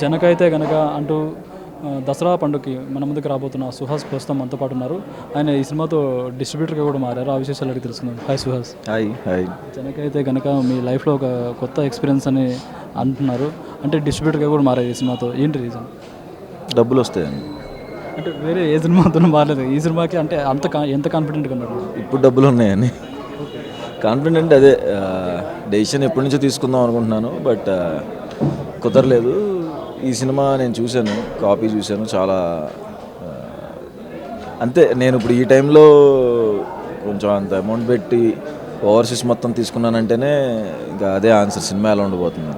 జనకైతే గనక అంటూ దసరా పండుగకి మన ముందుకు రాబోతున్న సుహాస్ ప్రస్తుతం మనతో పాటు ఉన్నారు. ఆయన ఈ సినిమాతో డిస్ట్రిబ్యూటర్గా కూడా మారారు. ఆ విశేషాలు అడిగి తెలుసుకుందాం. హాయ్ సుహాస్. Hi hi. జనకైతే గనక మీ లైఫ్లో ఒక కొత్త ఎక్స్పీరియన్స్ అని అంటున్నారు. అంటే డిస్ట్రిబ్యూటర్గా కూడా మారారు ఈ సినిమాతో. ఏంటి రీజన్ డబ్బులు వస్తాయండి అంటే వేరే ఏ సినిమాతో మారలేదు. ఈ సినిమాకి అంటే అంత ఎంత కాన్ఫిడెంట్గా ఉన్నారు? ఇప్పుడు డబ్బులు ఉన్నాయని. కాన్ఫిడెంట్ అదే డెసిషన్ ఎప్పటి నుంచో తీసుకుందాం అనుకుంటున్నాను. బట్ కుదరలేదు. ఈ సినిమా నేను చూశాను కాపీ చూశాను చాలా అంతే. నేను ఇప్పుడు ఈ టైంలో కొంచెం అంత అమౌంట్ పెట్టి ఓవర్సీస్ మొత్తం తీసుకున్నానంటేనే ఇంకా అదే ఆన్సర్ సినిమా ఎలా ఉండబోతుంది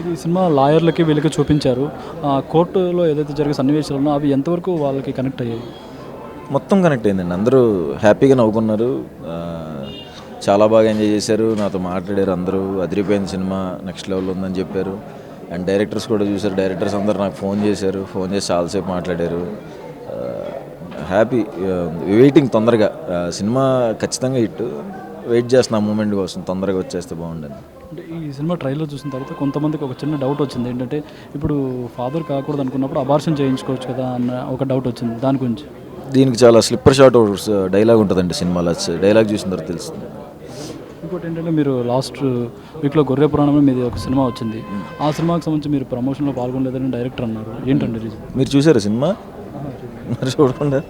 ఇది ఈ సినిమా లాయర్లకి వీళ్ళకి చూపించారు. ఆ, కోర్టులో ఏదైతే జరిగే సన్నివేశాలు ఉన్నాయో అవి ఎంతవరకు వాళ్ళకి కనెక్ట్ అయ్యాయి? మొత్తం కనెక్ట్ అయిందండి. అందరూ హ్యాపీగా నవ్వుకున్నారు. చాలా బాగా ఎంజాయ్ చేశారు. నాతో మాట్లాడారు అందరూ. అదిరిపోయిన సినిమా నెక్స్ట్ లెవెల్ ఉందని చెప్పారు. అండ్ డైరెక్టర్స్ కూడా చూశారు. డైరెక్టర్స్ అందరూ నాకు ఫోన్ చేశారు. ఫోన్ చేసి చాలాసేపు మాట్లాడారు. హ్యాపీ వెయిటింగ్ తొందరగా. ఆ, సినిమా ఖచ్చితంగా హిట్. వెయిట్ చేస్తున్నా మూమెంట్ కోసం తొందరగా వచ్చేస్తే బాగుండదు. అంటే ఈ సినిమా ట్రైలర్ చూసిన తర్వాత కొంతమందికి ఒక చిన్న డౌట్ వచ్చింది. ఏంటంటే ఇప్పుడు ఫాదర్ కాకూడదు అనుకున్నప్పుడు అబార్షన్ చేయించుకోవచ్చు కదా అన్న ఒక డౌట్ వచ్చింది. దాని గురించి. దీనికి చాలా స్లిప్పర్ షాట్ డైలాగ్ ఉంటుందండి సినిమాలో. డైలాగ్ చూసిన తర్వాత తెలుస్తుంది. ఇంకోటి ఏంటంటే మీరు లాస్ట్ వీక్లో గొర్రె పురాణంలో మీది ఒక సినిమా వచ్చింది. ఆ సినిమాకి సంబంధించి మీరు ప్రమోషన్లో పాల్గొనలేదని డైరెక్టర్ అన్నారు. ఏంటండి రీజన్? మీరు చూసారా సినిమా? మరి చూడకుండా.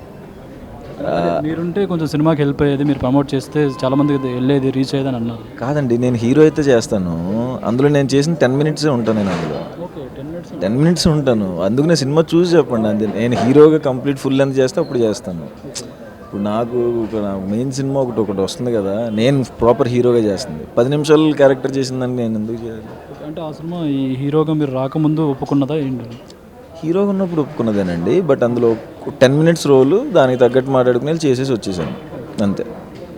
మీరుంటే కొంచెం సినిమాకి హెల్ప్ అయ్యేది మీరు ప్రమోట్ చేస్తే చాలా మందికి వెళ్ళేది రీచ్ అయ్యేది అని అన్నారు. కాదండి నేను హీరో అయితే చేస్తాను. అందులో నేను చేసిన టెన్ మినిట్సే ఉంటాను నేను అందులో. Okay ten minutes ten minutes ఉంటాను. అందుకు నేను సినిమా చూసి చెప్పండి అంతే. నేను హీరోగా కంప్లీట్ ఫుల్ లెంత్ చేస్తే అప్పుడు చేస్తాను. ఇప్పుడు నాకు ఒక మెయిన్ సినిమా ఒకటి ఒకటి వస్తుంది కదా నేను ప్రాపర్ హీరోగా చేస్తుంది. పది నిమిషాలు క్యారెక్టర్ చేసిందని నేను ఎందుకు చేయాలి? అంటే ఆ సినిమా ఈ హీరోగా మీరు రాకముందు ఒప్పుకున్నదా ఏంటి? హీరోగా ఉన్నప్పుడు ఒప్పుకున్నదేనండి బట్ అందులో టెన్ మినిట్స్ రోలు దానికి తగ్గట్టు మాట్లాడుకుని చేసేసి వచ్చేసాను. అంతే.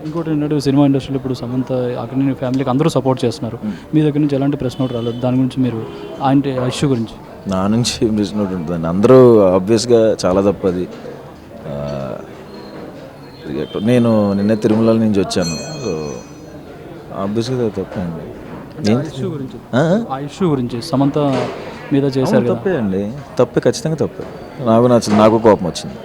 ఇంకోటి ఏంటంటే సినిమా ఇండస్ట్రీలో ఇప్పుడు సమంత అక్కడ నేను ఫ్యామిలీకి అందరూ సపోర్ట్ చేస్తున్నారు. మీ దగ్గర నుంచి ఎలాంటి ప్రశ్న ఒకటి రాలేదు? దాని గురించి మీరు ఆయన ఇష్యూ గురించి. నా నుంచి ఏం చేసినట్టు ఉంటుందండి? అందరూ ఆబ్వియస్గా చాలా తప్పది ఎటు- నేను నిన్న తిరుమల నుంచి వచ్చాను. ఆబ్వియస్గా తప్పండి. ఆ? ఇష్యూ గురించి. సమంత మీద చేశారు తప్పే అండి. తప్పే ఖచ్చితంగా తప్పే. నాకు నచ్చింది నాకు కోపం వచ్చింది.